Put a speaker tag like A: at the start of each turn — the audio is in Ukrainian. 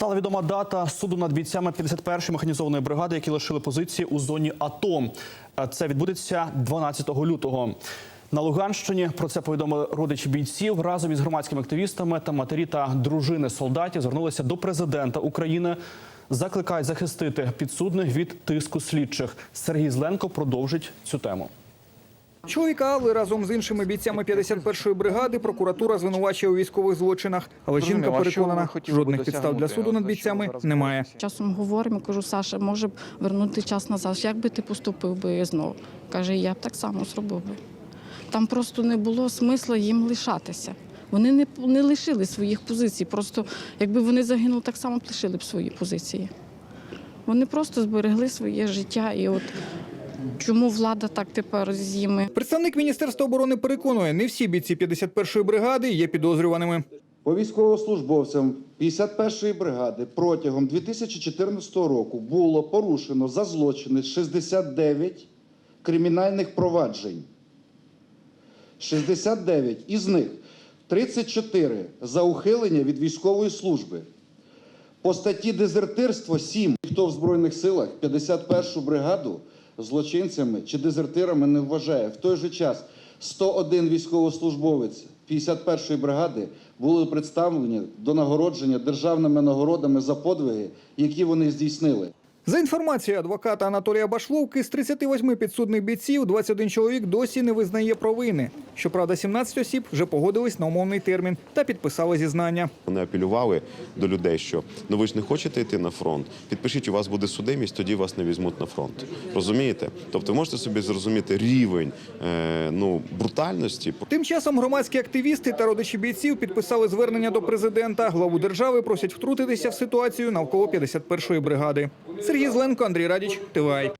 A: Стала відома дата суду над бійцями 51-ї механізованої бригади, які лишили позиції у зоні АТО. Е, Це відбудеться 12 лютого. На Луганщині про це повідомили родичі бійців разом із громадськими активістами та матері та дружини солдатів звернулися до президента України. Закликають захистити підсудних від тиску слідчих. Сергій Зленко продовжить цю тему.
B: Чоловіка Алли разом з іншими бійцями 51-ї бригади прокуратура звинувачує у військових злочинах. Але жінка переконана, жодних підстав для суду над бійцями немає.
C: Часом говоримо, кажу, Саша, може б вернути час назад. Як би ти поступив би знову? Каже, я б так само зробив би. Там просто не було смисла їм лишатися. Вони не, не лишили своїх позицій. Просто якби вони загинули, так само б лишили б свої позиції. Вони просто зберегли своє життя. І от чому влада так тепер з ними?
B: Представник міністерства оборони переконує, не всі бійці 51-ї бригади є підозрюваними.
D: По військовослужбовцям 51-ї бригади протягом 2014 року було порушено за злочини 69 кримінальних проваджень. 69. Із них 34 за ухилення від військової служби. По статті дезертирство 7. Хто в Збройних силах 51-шу бригаду злочинцями чи дезертирами не вважає. В той же час 101 військовослужбовець 51-ї бригади були представлені до нагородження державними нагородами за подвиги, які вони здійснили.
B: За інформацією адвоката Анатолія Башловки, з 38 підсудних бійців 21 чоловік досі не визнає провини. Щоправда, 17 осіб вже погодились на умовний термін та підписали зізнання.
E: Вони апелювали до людей, що ну ви ж не хочете йти на фронт. Підпишіть, у вас буде судимість, тоді вас не візьмуть на фронт. Розумієте? Тобто, можете собі зрозуміти рівень е, ну брутальності.
B: Тим часом громадські активісти та родичі бійців підписали звернення до президента. Главу держави просять втрутитися в ситуацію навколо 51-ї бригади. Сергій Зленко, Андрій Радіч, ТВАЙ.